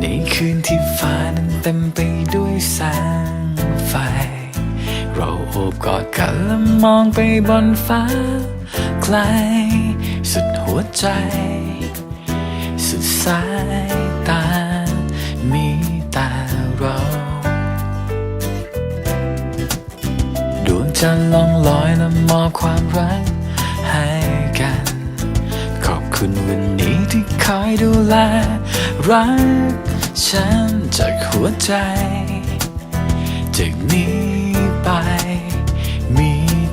ในคืนที่ฟ้านั้นเต็มไปด้วยแสงไฟ เราโอบกอดกันและมองไปบนฟ้า ไกล สุดหัวใจ สุดสายตา มีแต่เรา ดวงจันทร์ล่องลอยและมอบความรักให้กัน ขอบคุณวันนี้ที่คอยดูแล รักฉันจากหัวใจ จากนี้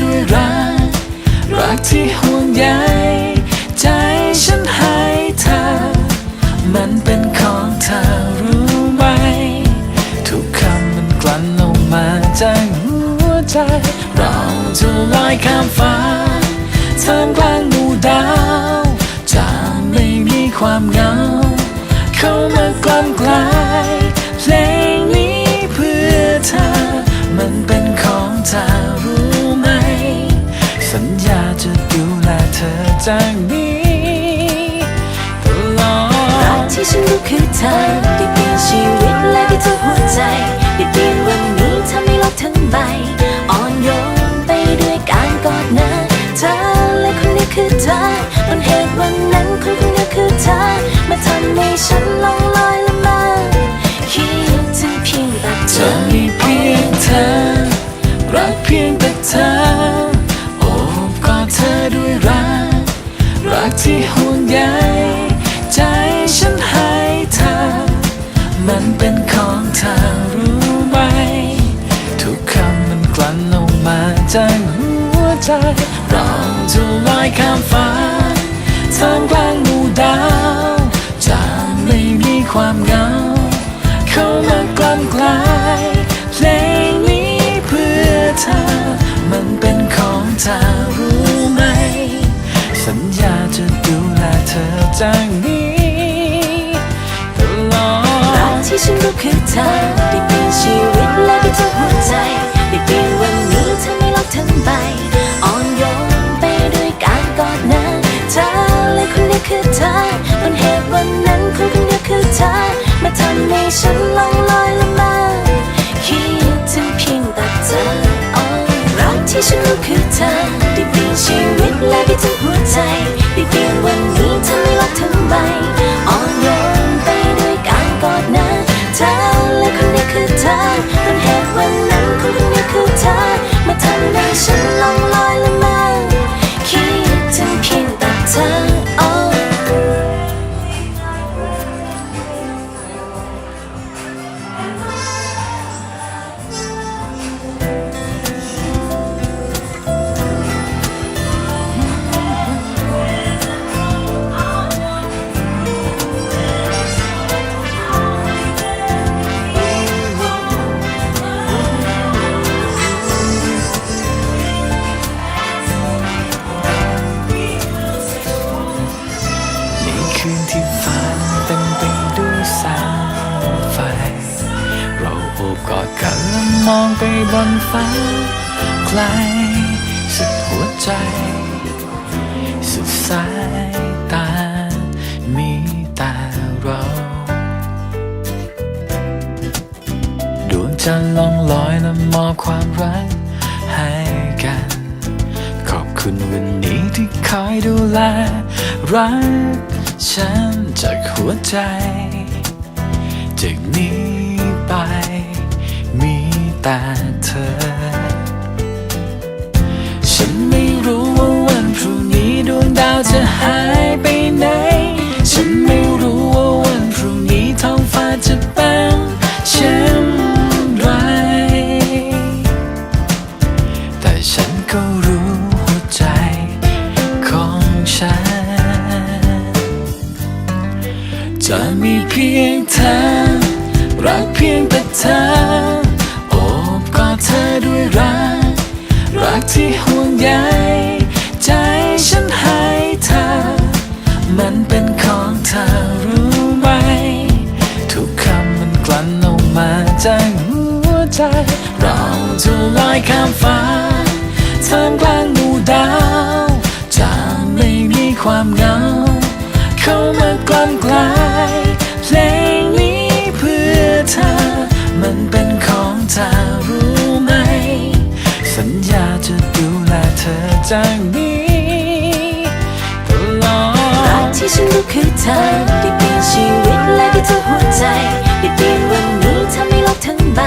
ด้วยรัก รักที่ห่วงใยใจฉันให้เธอ มันเป็น สัญญาจะดูแลเธอจากนี้ตลอดรักที่ฉันรู้คือเธอได้เปลี่ยนชีวิตและได้ทุกหัวใจได้เปลี่ยนวันนี้ เธอรู้ไหม ทุกคำมันกลั่นออกมาจากหัวใจ เราจะลอยข้ามฟ้าท่ามกลางหมู่ดาว จะไม่มีความเหงา เข้ามากล้ำกลายเพลงนี้เพื่อเธอ มันเป็นของเธอรู้ไหม สัญญาจะดูแลเธอจากนี้ ก็คือเธอได้เปลี่ยนชีวิตและได้ทุกหัวใจ ได้เปลี่ยนวันนี้ทำให้โลกทั้งใบอ่อนโยนไปด้วยการกอดนะเธอและคนนี้คือเธอบนเหตุวันนั้นคนคนนี้คือเธอมาทำให้ฉันลอง กอดกันและมองไปบนฟ้าไกลสุดหัวใจ สุดสายตา มีต่เรา ดวงจันทร์ล่องลอยและมอบความรักให้กัน ขอบคุณวันนี้ที่คอยดูแล รักฉันจากหัวใจ จากนี้ ตาเธอ ฉันไม่รู้ว่าวันพรุ่งนี้ดวงดาวจะหายไปไหน ฉันไม่รู้ว่าวันพรุ่งนี้ท้องฟ้าจะแป้งเช่นไร แต่ฉันก็รู้หัวใจของฉัน จะมีเพียงเธอรักเพียงแต่เธอ ที่ห่วงใยใจฉันให้เธอ มันเป็นของเธอรู้ไหม ทุกคำมันกลั่นออกมาจากหัวใจ เราจะลอยข้ามฟ้าท่ามกลางหมู่ดาว จะไม่มีความเหงา เข้ามากล้ำกลา ฉันก็คือเธอได้เปลี่ยนชีวิตและก็เธอหัวใจได้เปลี่ยนวันนี้ทำให้โลกทั้งใบ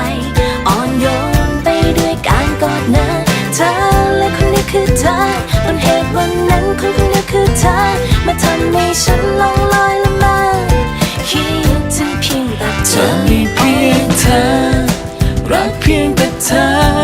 อ่อนโยนไปด้วยการกอดนะเธอและคนนี้คือเธอต้นเหตุวันนั้นคนคนนี้คือเธอมาทำให้ฉันลงลอยละมัาคิดถึงเพียงแต่เธอมีเพียงเธอรักเพียงแต่เธอ